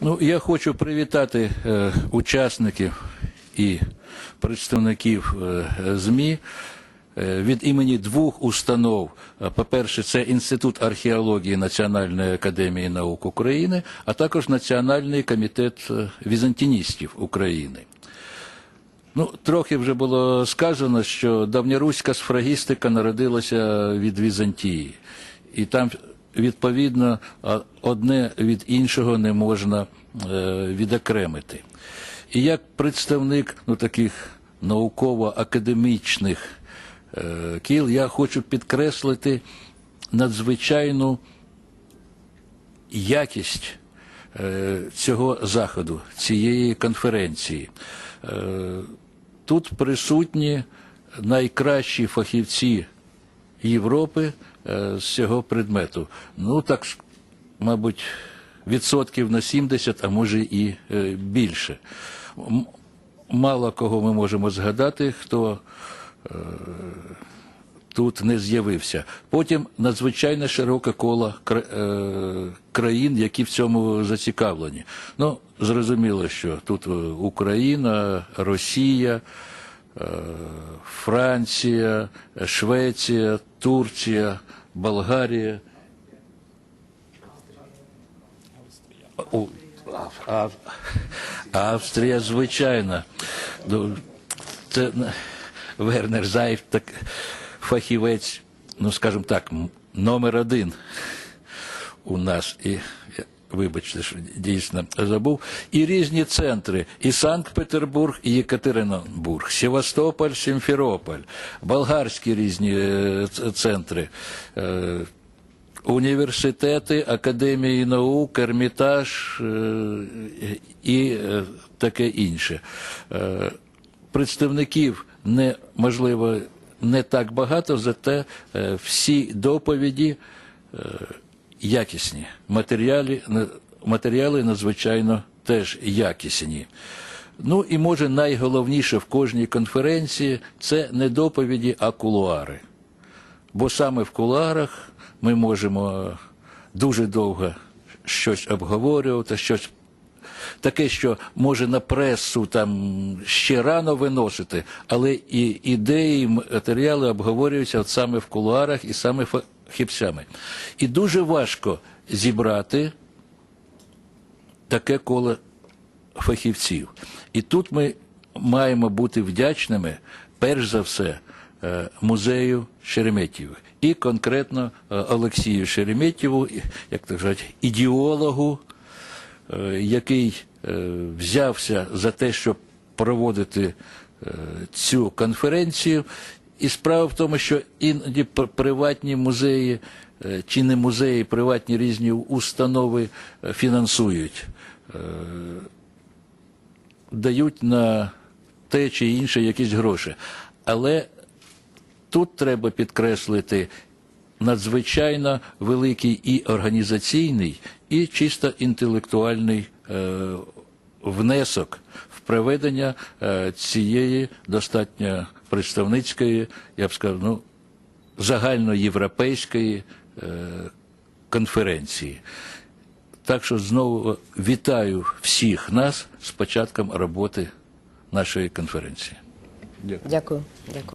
Ну, я хочу привітати е, учасників і представників е, ЗМІ е, від імені двох установ. По-перше, це Інститут археології Національної академії наук України, а також Національний комітет е, візантиністів України. Ну, трохи вже було сказано, що давньоруська сфрагістика народилася від Візантії. І там, відповідно, одне від іншого не можна е, відокремити. І як представник ну, таких науково-академічних е, кіл, я хочу підкреслити надзвичайну якість е, цього заходу, цієї конференції. Тут присутні найкращі фахівці Європи е, з цього предмету. Ну, так, мабуть, відсотків на 70, а може і е, більше. Мало кого ми можемо згадати, хто тут не з'явився. Потім надзвичайно широке коло кра- е, країн, які в цьому зацікавлені. Ну, зрозуміло, що тут е, Україна, Росія, е, Франція, Швеція, Турція, Болгарія. Австрія, звичайно. Ну, Це Вернер Зайф, так фахівець, ну скажімо так, номер один у нас. І вибачте, що дійсно забув. І різні центри: і Санкт-Петербург, і Єкатеринбург, Севастополь, Сімферополь, болгарські різні е, центри. е, Університети, академії наук, Ермітаж е, і таке інше. Представників не можливо не так багато, зате всі доповіді якісні. Матеріали, матеріали надзвичайно теж якісні. Ну і може найголовніше в кожній конференції це не доповіді, а кулуари. Бо саме в кулуарах ми можемо дуже довго щось обговорювати, щось таке, що може на пресу там ще рано виносити, але і ідеї, матеріали обговорюються от саме в кулуарах і саме фахівцями. І дуже важко зібрати таке коло фахівців. І тут ми маємо бути вдячними, перш за все, е, музею Шереметьєва. І конкретно е, Олексію Шереметьєву, як так сказати, ідеологу, е, який взявся за те, щоб проводити цю конференцію. І справа в тому, що іноді приватні музеї е, чи не музеї, приватні різні установи е, фінансують дають на те чи інше якісь гроші. Але тут треба підкреслити надзвичайно великий і організаційний, і чисто інтелектуальний е, внесок в проведення е, цієї достатньо представницької, я б сказав, ну, загальноєвропейської е, конференції. Так що знову вітаю всіх нас з початком роботи нашої конференції. Дякую. Дякую.